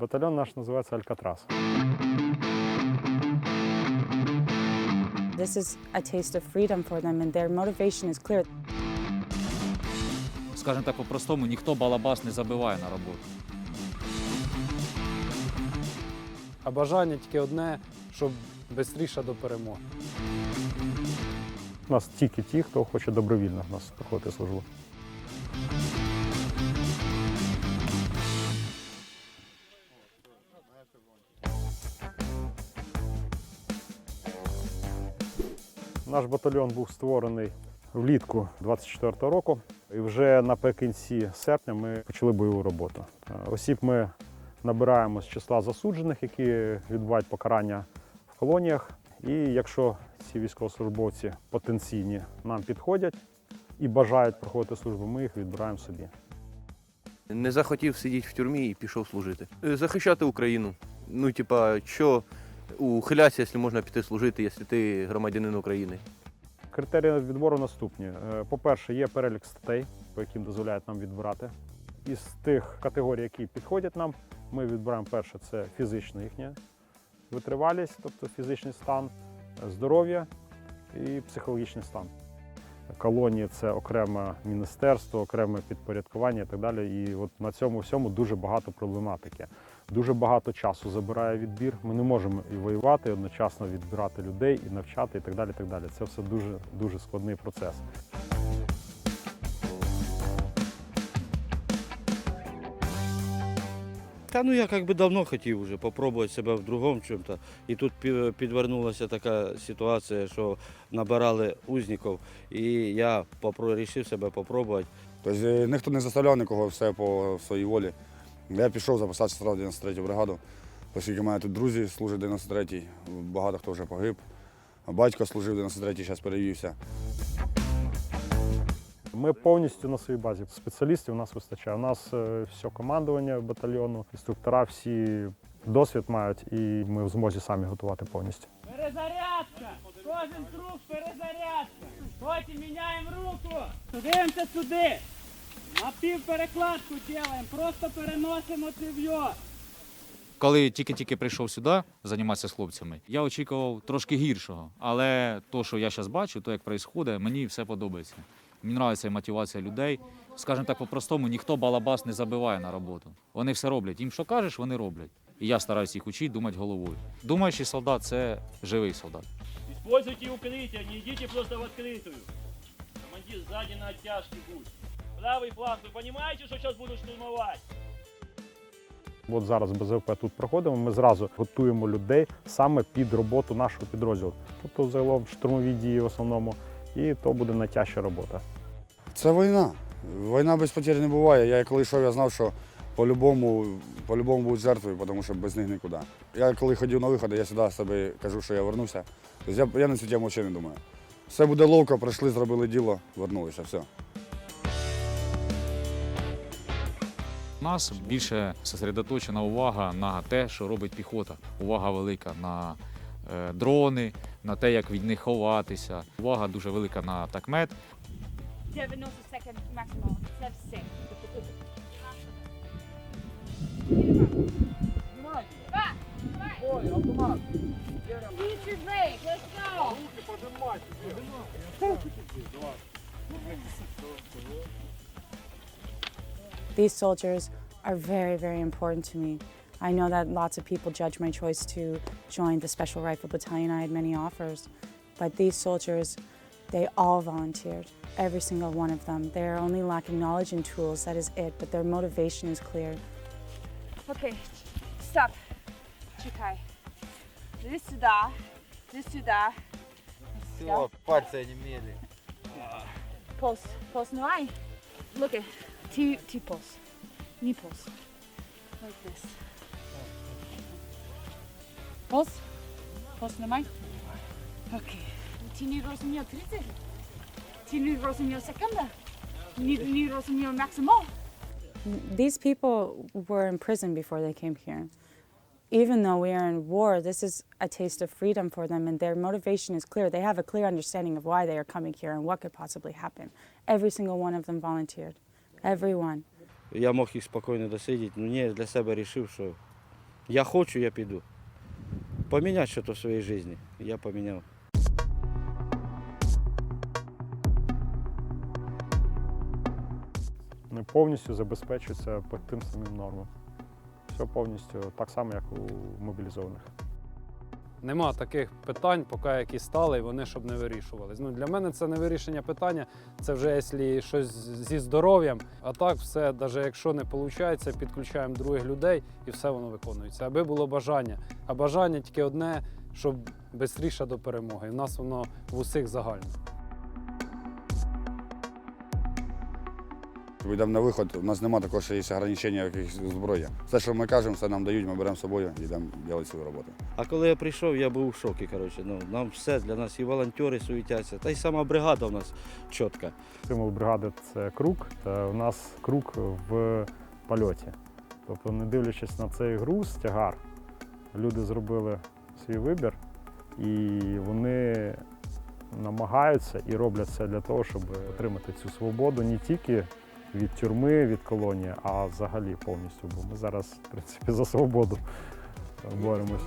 Батальйон наш називається Алькатрас. This is a taste of freedom for them, and their motivation is clear. Скажімо так, по-простому, ніхто балабас не забиває на роботу. А бажання тільки одне, щоб швидше до перемоги. У нас тільки ті, хто хоче добровільно в нас проходити службу. Наш батальйон був створений влітку 24-го року. І вже наприкінці серпня ми почали бойову роботу. Е, Осіб ми набираємо з числа засуджених, які відбувають покарання в колоніях. І якщо ці військовослужбовці потенційні нам підходять і бажають проходити службу, ми їх відбираємо собі. Не захотів сидіти в тюрмі і пішов служити. Захищати Україну. Ну, типа, що ухилятися, якщо можна піти служити, якщо ти громадянин України. Критерії відбору наступні. Е, По-перше, є перелік статей, по яким дозволяють нам відбирати. Із тих категорій, які підходять нам, ми відбираємо перше це фізична їхня витривалість, тобто фізичний стан, здоров'я і психологічний стан. Колонії це окреме міністерство, окреме підпорядкування і так далі. І от на цьому всьому дуже багато проблематики. Дуже багато часу забирає відбір. Ми не можемо і воювати, і одночасно відбирати людей, і навчати, і так далі. І так далі. Це все дуже дуже складний процес. Та ну я як би давно хотів вже попробувати себе в другому чому-то. І тут підвернулася така ситуація, що набирали узників, і я вирішив себе попробувати. Тобто е, ніхто не заставляв нікого, все по своїй волі. Я пішов записатися сразу в 93 бригаду, оскільки мене тут друзі служать 93-й, багато хто вже погиб. Батько служив 93-й, зараз перевівся. Ми повністю на своїй базі. Спеціалістів у нас вистачає. У нас е, все командування батальйону, інструктора всі досвід мають, і ми в змозі самі готувати повністю. Перезарядка! Кожен круг перезарядка! Потім міняємо руку! Дивимося сюди! На півперекладку робимо, просто переносимо цев'йо. Коли тільки-тільки прийшов сюди займатися з хлопцями, я очікував трошки гіршого. Але то, що я зараз бачу, то як відбувається, мені все подобається. Мені подобається і мотивація людей. Скажімо так, по-простому, ніхто балабас не забиває на роботу. Вони все роблять. Їм що кажеш, вони роблять. І я стараюся їх учити думати головою. Думаючий солдат це живий солдат. Используйте укрытие, не идите просто в открытую. Командир сзади на оттяжке будет. Правый фланг, вы понимаете, что сейчас будут штурмовать? От зараз БЗВП тут проходимо. Ми зразу готуємо людей саме під роботу нашого підрозділу. Тобто загалом штурмові дії в основному, і то буде найтяжча робота. Це війна. Війна без потерь не буває. Я коли йшов, я знав, що по-любому, по-любому будуть жертви, тому що без них нікуди. Я коли ходив на виходи, я завжди собі кажу, що я вернуся. Тобто я, я на цю тему взагалі не думаю. Все буде ловко, прийшли, зробили діло, вернулися, все. Нас більше сосредоточена увага на те, що робить піхота. Увага велика на е, дрони, на те, як від них ховатися. Увага дуже велика на такмет. 90 second maximum. Self These soldiers are very, very important to me. I know that lots of people judge my choice to join the Special Rifle Battalion. I had many offers, but these soldiers, they all volunteered. Every single one of them. They're only lacking knowledge and tools, that is it, but their motivation is clear. Okay. Stop. Чекай. Дивись сюди. Дивись сюди. Все, пальці не мели. Pulse. Pulse no eye. Look at T Like this. Okay. These people were in prison before they came here. Even though we are in war, this is a taste of freedom for them, and their motivation is clear. They have a clear understanding of why they are coming here and what could possibly happen. Every single one of them volunteered. Everyone. Я мог їх спокійно досидіти, але ні, для себе вирішив, що Я хочу, я піду. Поміняти щось в своїй житті. Я поміняв. Вони повністю забезпечуються по тим самим нормам. Все повністю так само, як у мобілізованих. Нема таких питань, поки які стали, і вони щоб не вирішувались. Ну, для мене це не вирішення питання, це вже якщо щось зі здоров'ям. А так, все, навіть якщо не виходить, підключаємо других людей і все воно виконується. Аби було бажання. А бажання тільки одне, щоб швидше до перемоги. І в нас воно в усіх загально. Йдемо на виход, у нас немає такого, що є ограничення якихось зброї. Все, що ми кажемо, все нам дають, ми беремо з собою і йдемо робити свою роботу. А коли я прийшов, я був у шокі. Коротше. Ну, нам все для нас і волонтери суетяться. Та й сама бригада у нас чітка. Символ бригади це круг. Та у нас круг в польоті. Тобто, не дивлячись на цей груз, тягар, люди зробили свій вибір і вони намагаються і роблять все для того, щоб отримати цю свободу не тільки від тюрми, від колонії, а взагалі повністю. Бо ми зараз, в принципі, за свободу боремось.